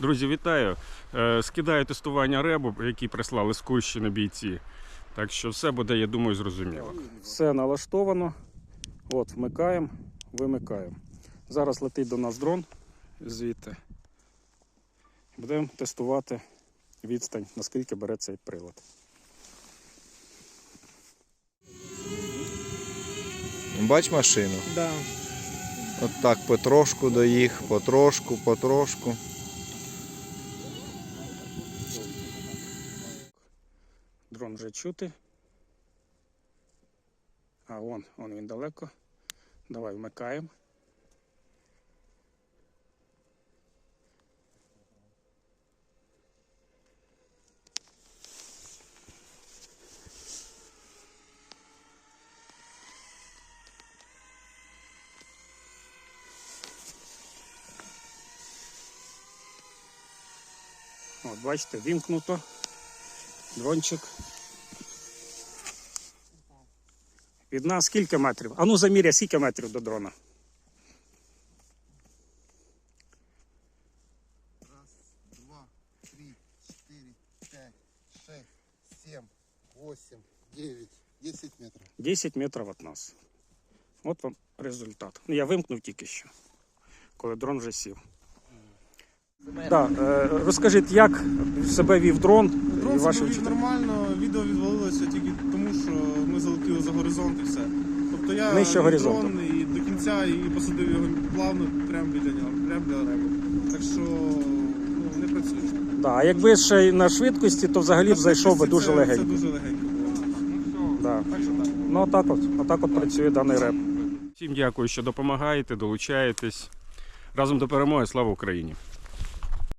Друзі, вітаю! Е, Скидаю тестування ребу, який прислали з Кущини бійці. Так що все буде, я думаю, зрозуміло. Все налаштовано. От, вмикаємо, вимикаємо. Зараз летить до нас дрон звідти. Будемо тестувати відстань, наскільки бере цей прилад. Бач машину? Да. От так потрошку до їх, потрошку, потрошку. Дрон вже чути. А вон, вон він далеко. Давай вмикаємо. От, бачите, вімкнуто. Дрончик. Від нас скільки метрів? А ну заміря, скільки метрів до дрона? Раз, два, три, четыре, пять, шесть, семь, восемь, девять, десять метров. 10 метрів від нас. От вам результат. Ну, я вимкнув тільки що, коли дрон вже сів. Да, е, розкажіть, як себе вів дрон Дрон себе нормально, відео відвалилося тільки тому, що ми залетіли за горизонт і все. Тобто я Нижче горизонту. дрон і до кінця і посадив його плавно прямо біля нього, прямо біля ребу. Так що ну, не працює. Да, а якби ще й на швидкості, то взагалі б зайшов би Це- дуже Це легенько. дуже легенько було. Да. Так що так. Ну, отак от, отак от працює даний реп. Всім дякую, що допомагаєте, долучаєтесь. Разом до перемоги. Слава Україні!